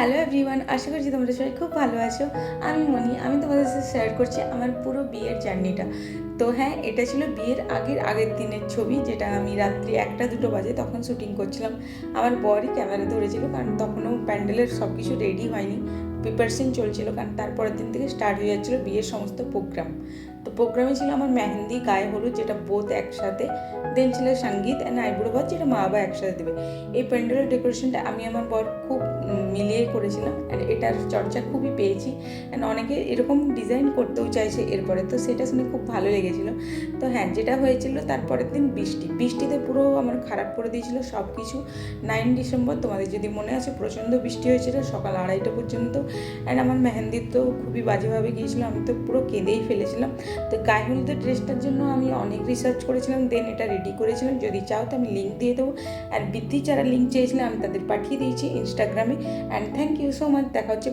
Hello everyone, আশা করছি তোমরা সবাই খুব ভালো আছো। আমি মনি, আমি তোমাদের সাথে শেয়ার করছি আমার পুরো বিয়ের জার্নিটা। তো হ্যাঁ এটা ছিল বিয়ের আগের আগের দিনের ছবি, যেটা আমি রাত্রি একটা, দুটো বাজে তখন শুটিং করছিলাম। আমার বরই ক্যামেরা ধরেছিল, কারণ তখনও প্যান্ডেলের সব কিছু রেডি হয়নি। প্রিপারেশন চলছিল, কারণ তারপরের দিন থেকে স্টার্ট হয়ে যাচ্ছিল বিয়ের সমস্ত প্রোগ্রাম প্রোগ্রামে ছিল আমার মেহেন্দি, গায়ে হলুদ, যেটা বোধ একসাথে। দেন ছিল সংগীত অ্যান্ড আইবুড়ো ভাত যেটা মা বাবা একসাথে দেবে। এই প্যান্ডেলের ডেকোরেশনটা আমি আমার বর খুব মিলিয়ে করেছিলাম অ্যান্ড এটার চর্চা খুবই পেয়েছি অ্যান্ড অনেকে এরকম ডিজাইন করতেও চাইছে এরপরে, তো সেটা শুনে খুব ভালো লেগেছিলো। তো হ্যাঁ যেটা হয়েছিল তারপরের দিন বৃষ্টি। বৃষ্টিতে পুরো আমার খারাপ করে দিয়েছিল সব কিছু নাইন ডিসেম্বর তোমাদের যদি মনে আছে, প্রচণ্ড বৃষ্টি হয়েছিল সকাল আড়াইটা পর্যন্ত। অ্যান্ড আমার মেহেন্দির তো খুবই বাজেভাবে গিয়েছিল, আমি তো পুরো কেঁদেই ফেলেছিলাম। তো গায়ে হলুদের ড্রেসটার জন্য আমি অনেক রিসার্চ করেছিলাম দেন এটা রেডি করেছিলাম। যদি চাও তো আমি লিঙ্ক দিয়ে দেবো। আর বৃদ্ধি যারা লিঙ্ক চেয়েছিলাম আমি তাদের পাঠিয়ে দিয়েছি ইনস্টাগ্রামে and thank you so much দেখা হচ্ছে